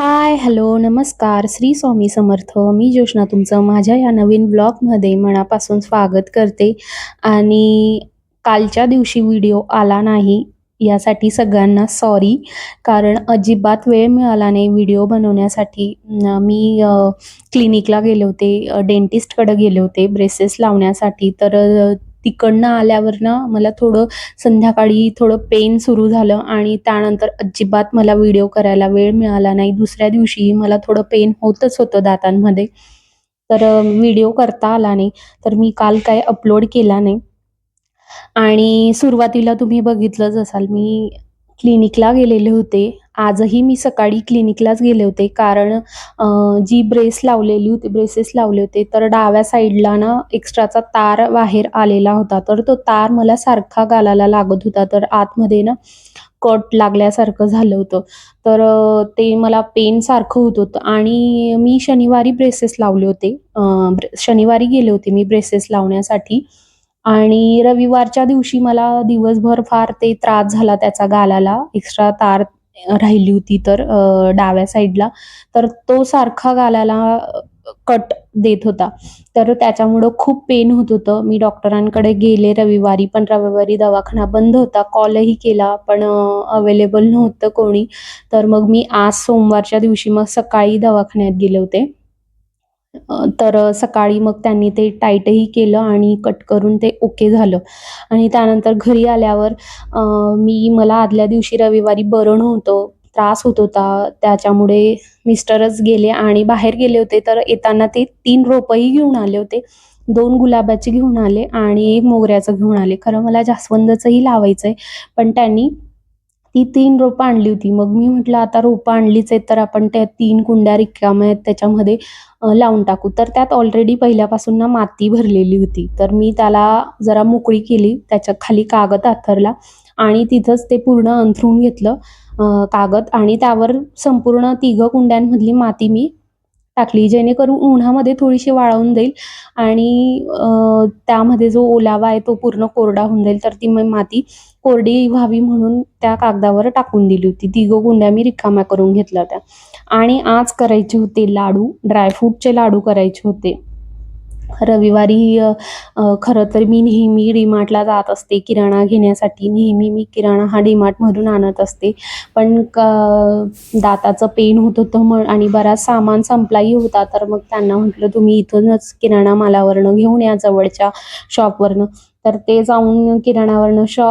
Hi hello नमस्कार. श्री स्वामी समर्थ. मी जोशना तुमचं माझ्या या नवीन ब्लॉगमध्ये मनापासून स्वागत करते. आणि कालच्या दिवशी व्हिडिओ आला नाही यासाठी सगळ्यांना सॉरी कारण अजिबात वेळ मिळाला नाही व्हिडिओ बनवण्यासाठी. मी क्लिनिकला गेले होते डेंटिस्टकडे गेले होते ब्रेसेस लावण्यासाठी. तर तिकडनं आल्यावर ना मला थोडं संध्याकाळी थोडं पेन सुरू झालं आणि त्यानंतर अजिबात मला व्हिडिओ करायला वेळ मिळाला नाही. दुसऱ्या दिवशी मला थोडं पेन होतच होतं दातांमध्ये. तर व्हिडिओ करता आला नाही. तर मी काल काय अपलोड केला नाही. आणि सुरुवातीला तुम्ही बघितलंच असाल मी क्लिनिकला गेलेले होते. आजही मी सकाळी क्लिनिकलाच गेले होते. कारण जी ब्रेस लावलेली होती ब्रेसेस लावले होते तर डाव्या साईडला ना एक्स्ट्राचा तार बाहेर आलेला होता. तर तो तार मला सारखा गालाला लागत होता. तर आतमध्ये ना कट लागल्यासारखं झालं होतं. तर ते मला पेन सारखं होत होतं. आणि मी शनिवारी ब्रेसेस लावले होते. शनिवारी गेले होते मी ब्रेसेस लावण्यासाठी. आणि रविवारच्या दिवशी मला दिवसभर फार ते त्रास झाला त्याचा गालाला. एक्स्ट्रा तार राहिली होती तर डाव्या साईडला तर तो सारखा गालाला कट देत होता. तर त्याच्यामुळं खूप पेन होत होतं. मी डॉक्टरांकडे गेले रविवारी पण रविवारी दवाखाना बंद होता. कॉलही केला पण अवेलेबल नव्हतं कोणी. तर मग मी आज सोमवारच्या दिवशी मग सकाळी दवाखान्यात गेले होते. तर सकाळी मग त्यांनी ते टाईटही केलं आणि कट करून ते ओके झालं. आणि त्यानंतर घरी आल्यावर मी मला आदल्या दिवशी रविवारी बरण होतं त्रास होत होता. त्याच्यामुळे मिस्टरच गेले आणि बाहेर गेले होते. तर येताना ते तीन रोपंही घेऊन आले होते. दोन गुलाबाचे घेऊन आले आणि एक मोगऱ्याचं घेऊन आले. खरं मला जास्वंदाचंही लावायचं आहे पण त्यांनी ती तीन रोपं आणली होती. मग मी म्हटलं आता रोपं आणलीच आहेत तर आपण त्या तीन कुंड्या रिकाम्या आहेत. त्याच्यामध्ये लावून टाकू. तर त्यात ऑलरेडी पहिल्यापासून ना माती भरलेली होती. तर मी त्याला जरा मोकळी केली त्याच्याखाली कागद आथरला आणि तिथंच ते पूर्ण अंथरून घेतलं कागद. आणि त्यावर संपूर्ण तिघं कुंड्यांमधली माती मी टाकली जेणेकरून उन्हामध्ये थोडीशी वाळवून जाईल आणि त्यामध्ये जो ओलावा आहे तो पूर्ण कोरडा होऊन जाईल. तर ती मी माती कोरडी व्हावी म्हणून त्या कागदावर टाकून दिली होती. तिघं गुंड्या मी रिकाम्या करून घेतल्या होत्या. आणि आज करायचे होते लाडू ड्रायफ्रूटचे लाडू करायचे होते. रविवारी खरं तर मी नेहमी डीमार्टला जात असते किराणा घेण्यासाठी. नेहमी मी किराणा हा डीमार्टमधून आणत असते. पण क दाताचं पेन होत होतं मग आणि बराच सामान संपलाही होता तर मग त्यांना म्हटलं तुम्ही इथूनच किराणा मालावरनं घेऊन या जवळच्या शॉपवरनं. तर ते जाऊन किराणावरनं शॉ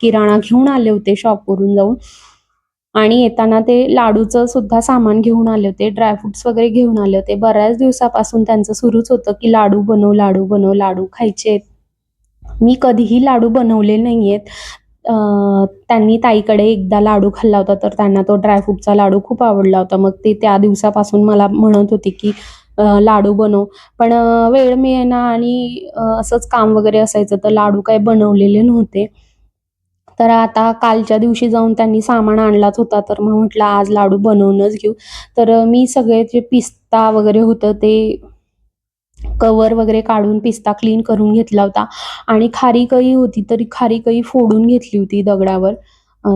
किराणा घेऊन आले होते शॉपवरून जाऊन. आणि येताना ते लाडूचं सुद्धा सामान घेऊन आले होते ड्रायफ्रुट्स वगैरे घेऊन आले होते. बऱ्याच दिवसापासून त्यांचं सुरूच होतं की लाडू बनव लाडू बनव लाडू खायचे मी कधीही लाडू बनवले नाही आहेत त्यांनी ताईकडे एकदा लाडू खाल्ला होता तर त्यांना तो ड्रायफ्रूटचा लाडू खूप आवडला होता. मग ते त्या दिवसापासून मला म्हणत होती की लाडू बनव. पण वेळ मिळेना आणि असंच काम वगैरे असायचं तर लाडू काही बनवलेले नव्हते. तर आता कालच्या दिवशी जाऊन त्यांनी सामान आणलाच होता. तर मग म्हटलं आज लाडू बनवूनच घेऊ. तर मी सगळे जे पिस्ता वगैरे होतं ते कवर वगैरे काढून पिस्ता क्लीन करून घेतला होता. आणि खारीकही होती तरी खारीकही फोडून घेतली होती दगडावर.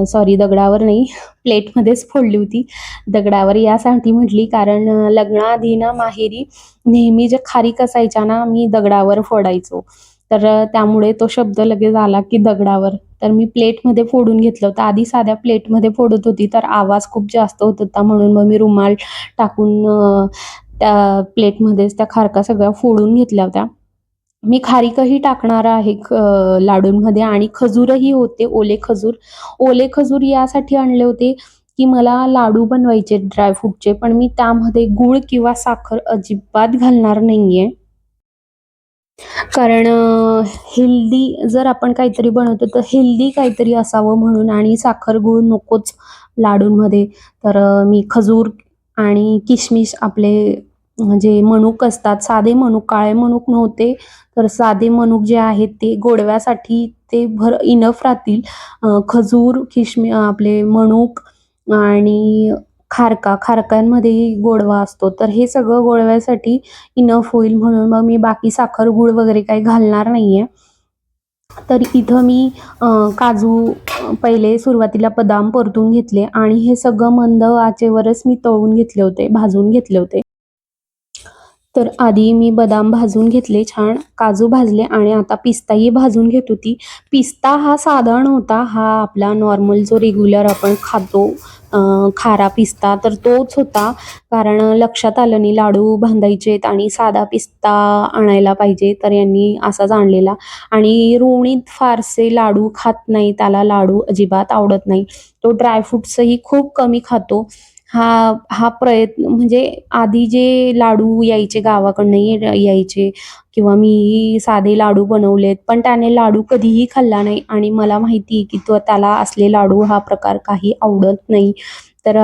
सॉरी दगडावर नाही प्लेटमध्येच फोडली होती. दगडावर यासाठी म्हटली कारण लग्नाआधी ना माहेरी नेहमी जे खारीक असायच्या ना मी दगडावर फोडायचो. तर त्यामुळे तो शब्द लगेच आला की दगडावर. तर मी प्लेटमध्ये फोडून घेतलं होतं. आधी साध्या प्लेटमध्ये फोडत होती तर आवाज खूप जास्त होत होता म्हणून मग मी रुमाल टाकून त्या प्लेटमध्येच त्या खारका सगळ्या फोडून घेतल्या होत्या. मी खारीकही टाकणार आहे ख लाडूंमध्ये आणि खजूरही होते ओले खजूर. ओले खजूर यासाठी आणले होते की मला लाडू बनवायचे ड्रायफ्रूटचे पण मी त्यामध्ये गूळ किंवा साखर अजिबात घालणार नाही आहे कारण हेल्दी जर आपण काहीतरी बनवतो तर हेल्दी काहीतरी असावं म्हणून आणि साखर गूळ नकोच लाडूंमध्ये. तर मी खजूर आणि किशमिश आपले जे मनुक असतात साधे मनुक काळे मनुक नव्हते तर साधे मनुक जे आहेत ते गोडव्यासाठी ते भर इनफ राहतील. खजूर किशमि आपले मनुक आणि खारका खारकांमध्येही गोडवा असतो. तर हे सगळं गोडव्यासाठी इनफ होईल म्हणून मग मी बाकी साखर गूळ वगैरे काही घालणार नाहीये. तर इथं मी काजू पहिले सुरुवातीला बदाम परतून घेतले आणि हे सगळं मंद आचेवरच मी तळून घेतले होते भाजून घेतले होते. तर आधी मी बदाम भाजून घेतले छान काजू भाजले आणि आता पिस्ताही भाजून घेत होती पिस्ता हा साधारण होता हा आपला नॉर्मल जो रेग्युलर आपण खातो खारा पिस्ता तर तोच होता. कारण लक्षात आलं नाही लाडू बांधायचे आणि साधा पिस्ता आणायला पाहिजे तर यांनी असाच आणलेला. आणि रोणीत फारसे लाडू खात नाही त्याला लाडू अजिबात आवडत नाही. तो ड्रायफ्रुट्सही खूप कमी खातो. हा हा प्रयत्न म्हणजे आधी जे लाडू यायचे गावाकडनं यायचे किंवा मीही साधे लाडू बनवलेत पण त्याने लाडू कधीही खाल्ला नाही. आणि मला माहिती आहे की तो त्याला असले लाडू हा प्रकार काही आवडत नाही. तर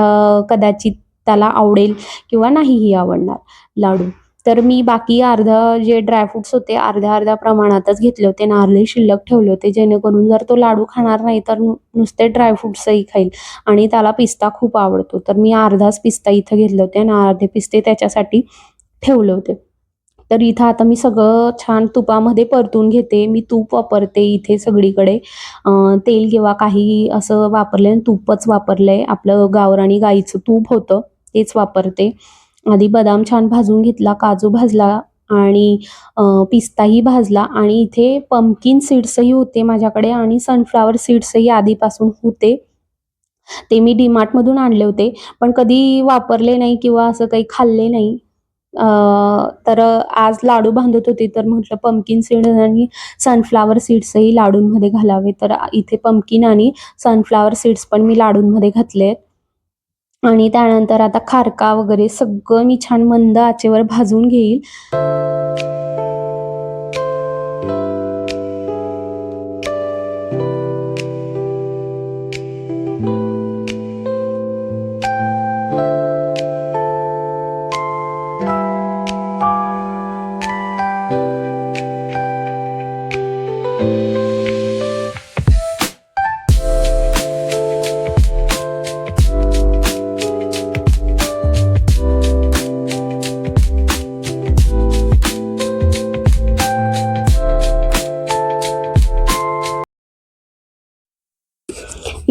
कदाचित त्याला आवडेल किंवा नाहीही आवडणार लाडू. तर मी बाकी अर्धा जे ड्रायफ्रुट्स होते अर्ध्या अर्ध्या प्रमाणातच घेतले होते आणि अर्धे शिल्लक ठेवले होते जेणेकरून जर तो लाडू खाणार नाही तर नुसते ड्रायफ्रुट्सही खाईल आणि त्याला पिस्ता खूप आवडतो. तर मी अर्धाच पिस्ता इथं घेतले होते आणि अर्धे पिस्ते त्याच्यासाठी ठेवले होते. तर इथं आता मी सगळं छान तुपामध्ये परतून घेते मी तूप वापरते इथे सगळीकडे. तेल किंवा काही असं वापरले तूपच वापरलंय. आपलं गावराणी गाईचं तूप होतं तेच वापरते. आधी बदाम छान भाजून घेतला काजू भाजला आणि पिस्ताही भाजला आणि इथे पंपकिन सीड्सही होते माझ्याकडे आणि सनफ्लावर सीड्सही आधीपासून होते. ते मी डीमार्टमधून आणले होते पण कधी वापरले नाही किंवा असं काही खाल्ले नाही. तर आज लाडू बांधत होते तर म्हटलं पंपकिन सीड आणि सनफ्लावर सीड्सही लाडूंमध्ये घालावे. तर इथे पंपकिन आणि सनफ्लावर सीड्स पण मी लाडूंमध्ये घातले आहेत. आणि त्यानंतर आता खारका वगैरे सगळं मी छान मंद आचेवर भाजून घेईल.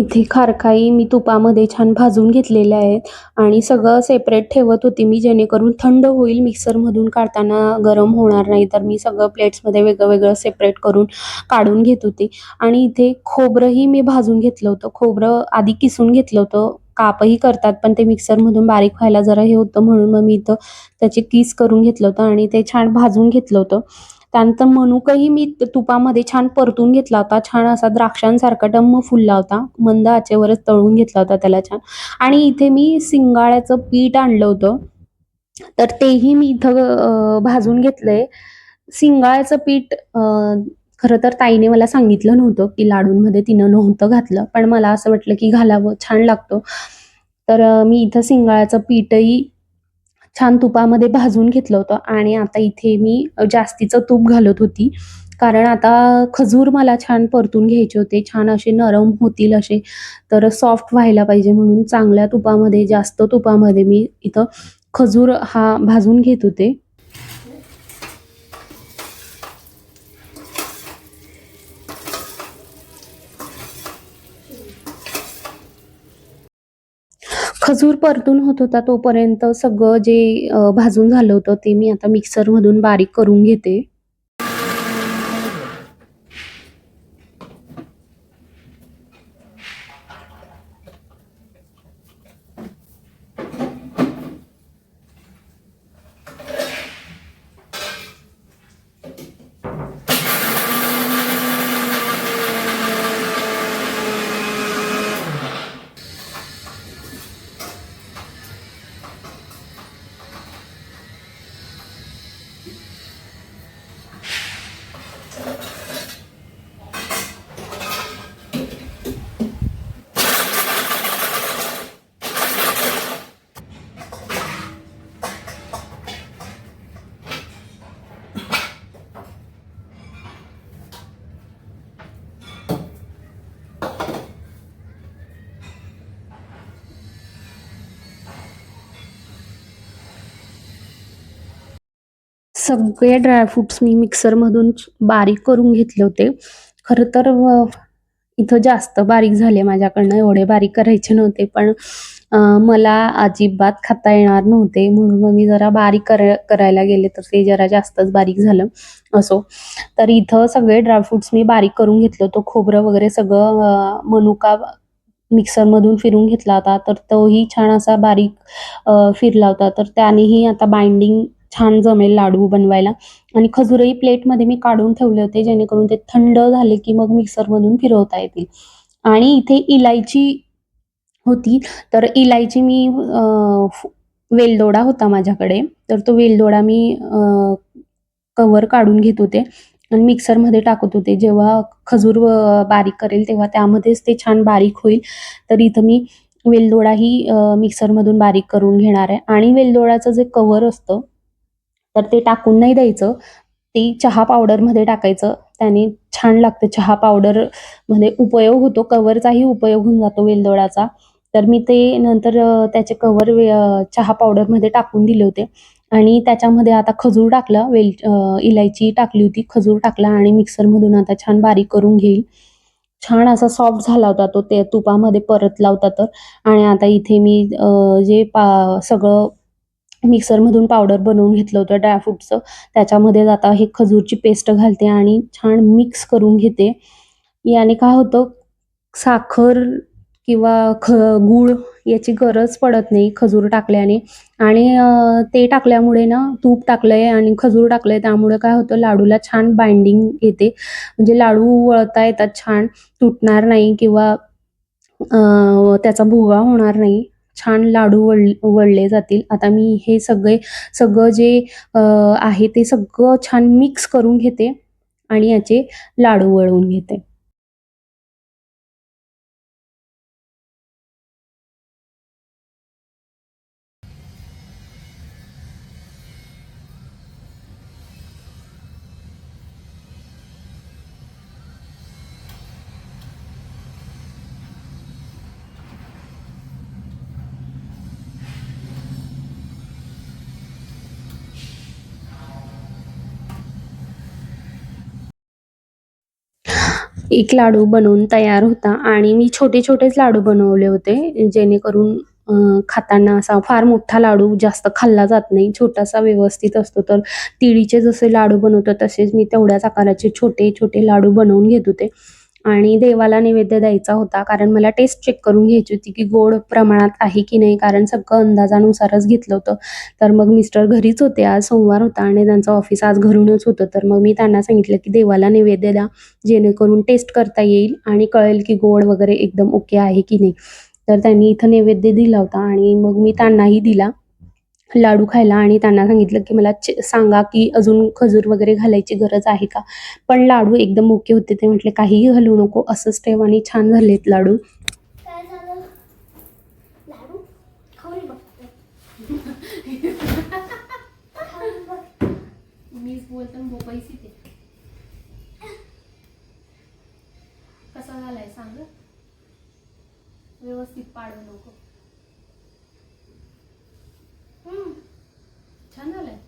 इथे खारकाई मी तुपामध्ये छान भाजून घेतलेल्या आहेत. आणि सगळं सेपरेट ठेवत होती मी जेणेकरून थंड होईल मिक्सरमधून काढताना गरम होणार नाही तर मी सगळं प्लेट्समध्ये वेगळं वेगळं सेपरेट करून काढून घेत होते. आणि इथे खोबरंही मी भाजून घेतलं होतं. खोबरं आधी किसून घेतलं होतं. कापही करतात पण ते मिक्सरमधून बारीक व्हायला जरा हे होतं म्हणून मग मी इथं त्याचे किस करून घेतलं होतं आणि ते छान भाजून घेतलं होतं. त्यानंतर मनुकही मी तुपामध्ये छान परतून घेतला होता. छान असा द्राक्षांसारखा डम्म फुलला होता. मंद आचेवरच तळून घेतला होता त्याला छान. आणि इथे मी सिंगाळ्याचं पीठ आणलं होतं. तर तेही मी इथं भाजून घेतलंय. सिंगाळ्याचं पीठ खरं तर ताईने मला सांगितलं नव्हतं की लाडूंमध्ये तिनं नव्हतं घातलं. पण मला असं वाटलं की घालावं छान लागतो. तर मी इथं सिंगाळ्याचं पीठही छान तुपामध्ये भाजून घेतलं होतं आणि आता इथे मी जास्तीचं तूप घालत होती. कारण आता खजूर मला छान परतून घ्यायचे होते. छान असे नरम होतील असे. तर सॉफ्ट व्हायला पाहिजे म्हणून चांगल्या तुपामध्ये जास्त तुपामध्ये मी इथं खजूर हा भाजून घेत होते. खजूर परतून होत होता तोपर्यंत सगळं जे भाजून झालं होतं ते मी आता मिक्सरमधून बारीक करून घेते. सगळे ड्रायफ्रुट्स मी मिक्सरमधून बारीक करून घेतले होते. खरं तर इथं जास्त बारीक झाले माझ्याकडनं एवढे बारीक करायचे नव्हते पण मला अजिबात खाता येणार नव्हते. म्हणून मग मी जरा बारीक कर करायला गेले तर ते जरा जास्तच बारीक झालं असो. तर इथं सगळे ड्रायफ्रुट्स मी बारीक करून घेतलं होतं. खोबरं वगैरे सगळं मनुका मिक्सरमधून फिरून घेतला होता. तर तोही छान असा बारीक फिरला होता. तर त्यानेही आता बाइंडिंग छान जमेल लाडू बनवायला. आणि खजूरही प्लेटमध्ये मी काढून ठेवले होते जेणेकरून ते थंड झाले की मग मिक्सरमधून फिरवता येतील. आणि इथे इलायची होती तर इलायची मी वेलदोडा होता माझ्याकडे. तर तो वेलदोडा मी कवर काढून घेत होते आणि मिक्सरमध्ये टाकत होते. जेव्हा खजूर बारीक करेल तेव्हा त्यामध्येच ते छान बारीक होईल. तर इथं मी वेलदोडाही मिक्सरमधून बारीक करून घेणार आहे. आणि वेलदोडाचं जे कवर असतं तर ते टाकून नाही द्यायचं. ते चहा पावडरमध्ये टाकायचं. त्याने छान लागतं चहा पावडरमध्ये उपयोग होतो. कवरचाही उपयोग होऊन जातो वेलदोडाचा. तर मी ते नंतर त्याचे कवर वे चहा पावडरमध्ये टाकून दिले होते. आणि त्याच्यामध्ये आता खजूर टाकला वेल इलायची टाकली होती खजूर टाकला आणि मिक्सरमधून आता छान बारीक करून घेईल. छान असा सॉफ्ट झाला होता तो ते तुपामध्ये परत लावता तर. आणि आता इथे मी जे पा सगळं मिक्सरमधून पावडर बनवून घेतलं होतं ड्रायफ्रूटचं त्याच्यामध्ये आता हे खजूरची पेस्ट घालते आणि छान मिक्स करून घेते. याने काय होतं साखर किंवा ख गूळ याची गरज पडत नाही खजूर टाकल्याने. आणि ते टाकल्यामुळे ना तूप टाकलंय आणि खजूर टाकलंय त्यामुळे काय होतं लाडूला छान बाइंडिंग येते. म्हणजे लाडू वळता येतात छान तुटणार नाही किंवा त्याचा भुगा होणार नाही. छान लाडू वळ वळले जातील. आता मी हे सगळे सगळं जे आहे ते सगळं छान मिक्स करून घेते आणि याचे लाडू वळवून घेते. एक लाडू बनवून तयार होता आणि मी छोटे छोटेच लाडू बनवले होते जेणेकरून खाताना असा फार मोठा लाडू जास्त खाल्ला जात नाही. छोटासा व्यवस्थित असतो तर तिळीचे जसे लाडू बनवतो तसेच मी तेवढ्याच आकाराचे छोटे छोटे लाडू बनवून घेत होते. आणि देवाला नैवेद्य द्यायचा होता. कारण मला टेस्ट चेक करून घ्यायची होती की गोड प्रमाणात आहे की नाही. कारण सगळं अंदाजानुसारच घेतलं होतं. तर मग मिस्टर घरीच होते. आज सोमवार होता आणि त्यांचं ऑफिस आज घरूनच होतं. तर मग मी त्यांना सांगितलं की देवाला नैवेद्य द्या. जेणेकरून टेस्ट करता येईल आणि कळेल की गोड वगैरे एकदम ओके आहे की नाही. तर त्यांनी इथं नैवेद्य दिला होता आणि मग मी त्यांनाही दिला. लाडू खायला आणि त्यांना सांगितलं की मला सांगा की अजून खजूर वगैरे घालायची गरज आहे का? पण लाडू एकदम ओके होते. ते म्हटले काहीही घालू नको. असंच ठेव आणि छान झालेत लाडू. लाडू? कसा झालाय सांग? व्यवस्थित पाडू नको हम्म. छान झालंय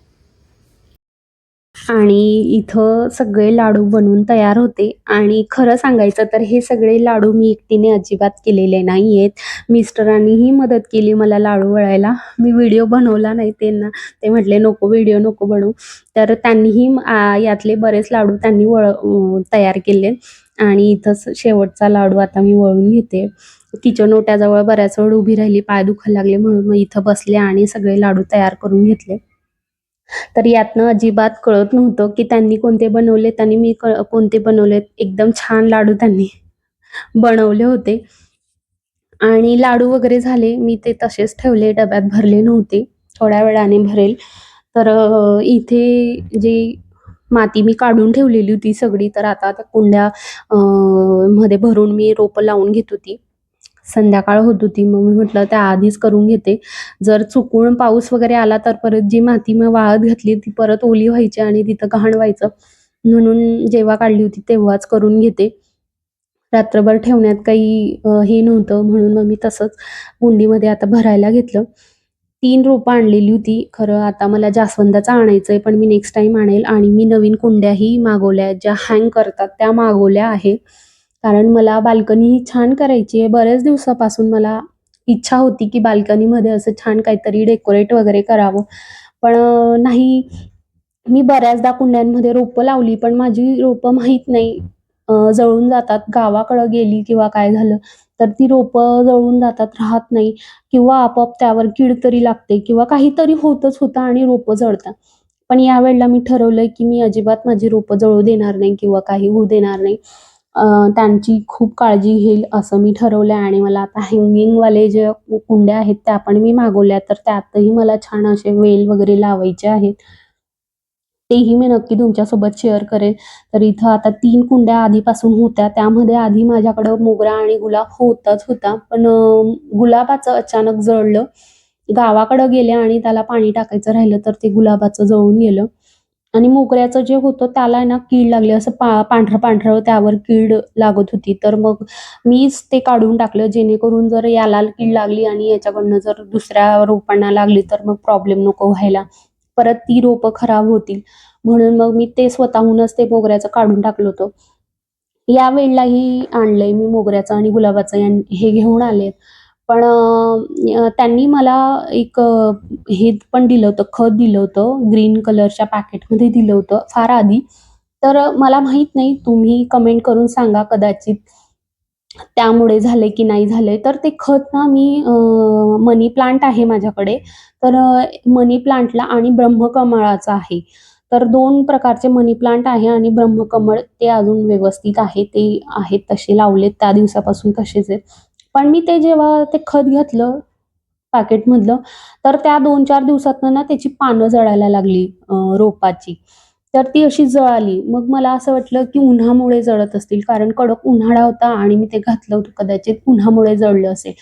आणि इथं सगळे लाडू बनवून तयार होते. आणि खरं सांगायचं तर हे सगळे लाडू मी एकटीने अजिबात केलेले नाही आहेत मिस्टरांनीही मदत केली मला लाडू वळायला. मी व्हिडिओ बनवला नाही त्यांना. ते म्हटले नको व्हिडिओ नको बनवू. तर त्यांनीही यातले बरेच लाडू त्यांनी वळ तयार केले. आणि इथंच शेवटचा लाडू आता मी वळून घेते. किचन ओट्याजवळ बऱ्याच वेळ उभी राहिली पाय दुखायला लागले म्हणून मग इथं बसले आणि सगळे लाडू तयार करून घेतले. तर यातनं अजिबात कळत नव्हतं की त्यांनी कोणते बनवलेत आणि मी कोणते बनवलेत. एकदम छान लाडू त्यांनी बनवले होते. आणि लाडू वगैरे झाले. मी ते तसेच ठेवले. डब्यात भरले नव्हते. थोड्या वेळाने भरेल. तर इथे जे माती मी काढून ठेवलेली होती सगळी तर आता त्या कुंड्या मध्ये भरून मी रोपं लावून घेत होती. संध्याकाळ होत होती. मग मी म्हटलं त्या आधीच करून घेते. जर चुकून पाऊस वगैरे आला तर परत जी माती मी वाळत घातली ती परत ओली व्हायची आणि तिथं घाण व्हायचं. म्हणून जेव्हा काढली होती तेव्हाच करून घेते. रात्रभर ठेवण्यात काही हे नव्हतं. म्हणून मग मी तसंच कुंडीमध्ये आता भरायला घेतलं. तीन रोपं आणलेली होती. खरं आता मला जास्वंदाचं आणायचं आहे पण मी नेक्स्ट टाईम आणेल. आणि मी नवीन कुंड्याही मागवल्या आहेत ज्या हँग करतात त्या मागवल्या आहे. कारण मला बाल्कनी ही छान करायची आहे. बऱ्याच दिवसापासून मला इच्छा होती की बाल्कनीमध्ये असं छान काहीतरी डेकोरेट वगैरे करावं. पण नाही. मी बऱ्याचदा कुंड्यांमध्ये रोपं लावली पण माझी रोपं माहीत नाही जळून जातात. गावाकडं गेली किंवा काय झालं तर ती रोपं जळून जातात राहत नाही. किंवा आपोआप त्यावर कीड तरी लागते किंवा काहीतरी होतच होतं आणि रोपं जळतात. पण यावेळेला मी ठरवलंय की मी अजिबात माझी रोपं जळू देणार नाही किंवा काही होऊ देणार नाही. त्यांची खूप काळजी घेईल असं मी ठरवलं आहे आणि मला आता हँगिंगवाले जे कुंड्या आहेत त्या पण मी मागवल्या तर त्यातही मला छान असे वेल वगैरे लावायचे आहेत. तेही मी नक्की तुमच्यासोबत शेअर करेन तर इथं आता तीन कुंड्या आधीपासून होत्या. त्यामध्ये आधी माझ्याकडं मोगरा आणि गुलाब होताच होता. पण गुलाबाचं अचानक जळलं. गावाकडं गेले आणि त्याला पाणी टाकायचं राहिलं तर ते गुलाबाचं जळून गेलं. आणि मोगऱ्याचं जे होतं त्याला ना कीड लागली. असं पा पांढरं पांढरं त्यावर कीड लागत होती. तर मग मीच ते काढून टाकलं. जेणेकरून जर याला कीड लागली आणि याच्याकडनं जर दुसऱ्या रोपांना लागली तर मग प्रॉब्लेम नको व्हायला. परत ती रोपं खराब होतील. म्हणून मग मी ते स्वतःहूनच ते मोगऱ्याचं काढून टाकलं होतं. या वेळेलाही आणलंय मी मोगऱ्याचं आणि गुलाबाचं. हे घेऊन आले पण त्यांनी मला एक हे पण दिलं होतं खत दिलं होतं ग्रीन कलरच्या पॅकेटमध्ये दिलं होतं फार आधी. तर मला माहीत नाही तुम्ही कमेंट करून सांगा कदाचित त्यामुळे झाले की नाही झाले तर ते खत ना मी मनी प्लांट आहे माझ्याकडे. तर मनी प्लांटला आणि ब्रह्मकमळाचं आहे. तर दोन प्रकारचे मनी प्लांट आहे आणि ब्रह्मकमळ ते अजून व्यवस्थित आहे ते आहेत तसे लावलेत त्या दिवसापासून तसेच आहेत. पण मी ते जेव्हा ते खत घातलं पॅकेटमधलं तर त्या दोन चार दिवसातनं ना त्याची पानं जळायला लागली रोपाची. तर ती अशी जळाली. मग मला असं वाटलं की उन्हामुळे जळत असतील कारण कडक उन्हाळा होता आणि मी ते घातलं होतं कदाचित उन्हामुळे जळलं असेल.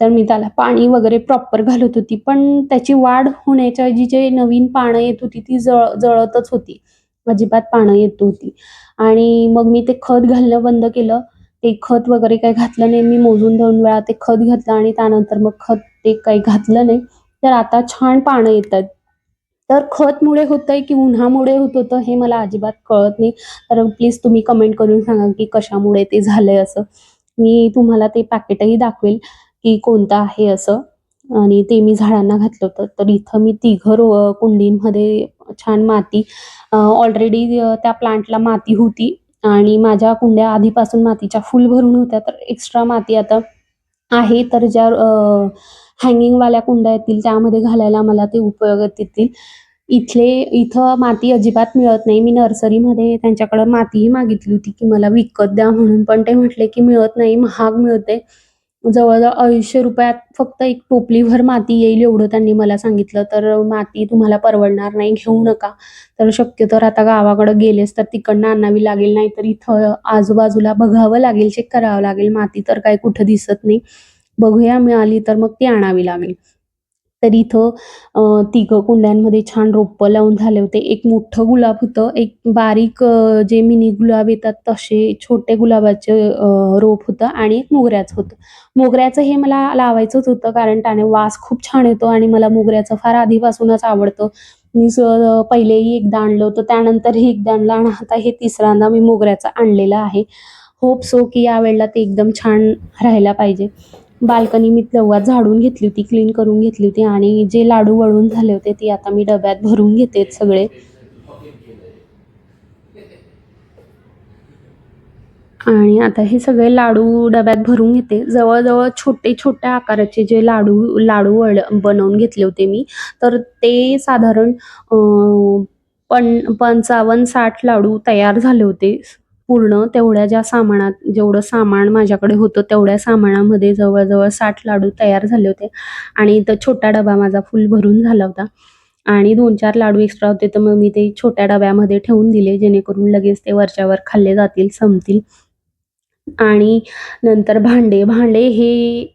तर मी त्याला पाणी वगैरे प्रॉपर घालत होती पण त्याची वाढ होण्याच्या जी जे नवीन पानं येत होती ती जळ जळतच होती. अजिबात पानं येत होती आणि मग मी ते खत घालणं बंद केलं. ते खत वगैरे काही घातलं नाही. मी मोजून दोन वेळा ते खत घातलं आणि त्यानंतर मग खत ते काही घातलं नाही. तर आता छान पानं येतात. तर खतमुळे होतंय की उन्हामुळे होत होतं हे मला अजिबात कळत नाही. तर प्लीज तुम्ही कमेंट करून सांगा की कशामुळे ते झालंय असं. मी तुम्हाला ते पॅकेटही दाखवेल की कोणतं आहे असं. आणि ते मी झाडांना घातलं होतं. तर इथं मी तिघं रो कुंडींमध्ये छान माती ऑलरेडी त्या प्लांटला माती होती. आणि माझ्या कुंड्या आधीपासून मातीच्या फुल भरून होत्या तर एक्स्ट्रा माती आता आहे. तर ज्या हँगिंगवाल्या कुंड्या येतील त्यामध्ये घालायला मला ते उपयोगात येतील. इथले इथं माती अजिबात मिळत नाही. मी नर्सरीमध्ये त्यांच्याकडं मातीही मागितली होती की मला विकत द्या म्हणून. पण ते म्हटले की मिळत नाही महाग मिळते. जवळजवळ अडीचशे रुपयात फक्त एक टोपलीभर माती येईल एवढं त्यांनी मला सांगितलं. तर माती तुम्हाला परवडणार नाही घेऊ नका. तर शक्यतो आता गावाकडं गेलेस तर तिकडनं आणावी लागेल नाही तर इथं आजूबाजूला बघावं लागेल चेक करावं लागेल. माती तर काही कुठं दिसत नाही. बघूया मिळाली तर मग ती आणावी लागेल. तर इथं तिघं कुंड्यांमध्ये छान रोपं लावून झाले होते. एक मोठं गुलाब होतं. एक बारीक जे मिनी गुलाब येतात तसे छोटे गुलाबाचे रोप होतं आणि एक मोगऱ्याचं होतं. मोगऱ्याचं हे मला लावायचंच होतं कारण त्याने वास खूप छान येतो आणि मला मोगऱ्याचं फार आधीपासूनच आवडतं. मी पहिलेही एकदा आणलं होतं. त्यानंतरही एकदा आणलं आणि आता हे तिसऱ्यांदा मी मोगऱ्याचं आणलेलं आहे. होप सो की यावेळेला ते एकदम छान राहायला पाहिजे. बाल्कनी मी तेव्हा झाडून घेतली होती क्लीन करून घेतली होती आणि जे लाडू वळून झाले होते ते आता मी डब्यात भरून घेते सगळे. आणि आता हे सगळे लाडू डब्यात भरून घेते. जवळजवळ छोटे छोट्या आकाराचे जे लाडू लाडू वळ बनवून घेतले होते मी तर ते साधारण पण पंचावन्न साठ लाडू तयार झाले होते. पूर्ण तेवढ्या ज्या सामानात जेवढं सामान माझ्याकडे होतं तेवढ्या सामानामध्ये जवळजवळ साठ लाडू तयार झाले होते. आणि तर छोटा डबा माझा फुल भरून झाला होता. आणि दोन चार लाडू एक्स्ट्रा होते तर मग मी ते छोट्या डब्यामध्ये ठेवून दिले जेणेकरून लगेच ते वरच्यावर खाल्ले जातील संपतील. आणि नंतर भांडे. भांडे हे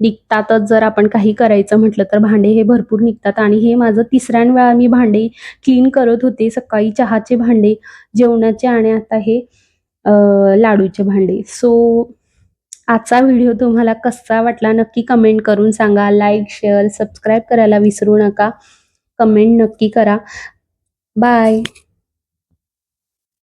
निघतातच जर आपण काही करायचं म्हटलं तर भांडे हे भरपूर निघतात. आणि हे माझं तिसऱ्यान वेळा मी भांडे क्लीन करत होते सकाळी चहाचे भांडे जेवणाचे आणि आता हे लाडूचे भांडे. सो आजचा व्हिडिओ तुम्हाला कसा वाटला नक्की कमेंट करून सांगा. लाईक शेअर सबस्क्राईब करायला विसरू नका. कमेंट नक्की करा. बाय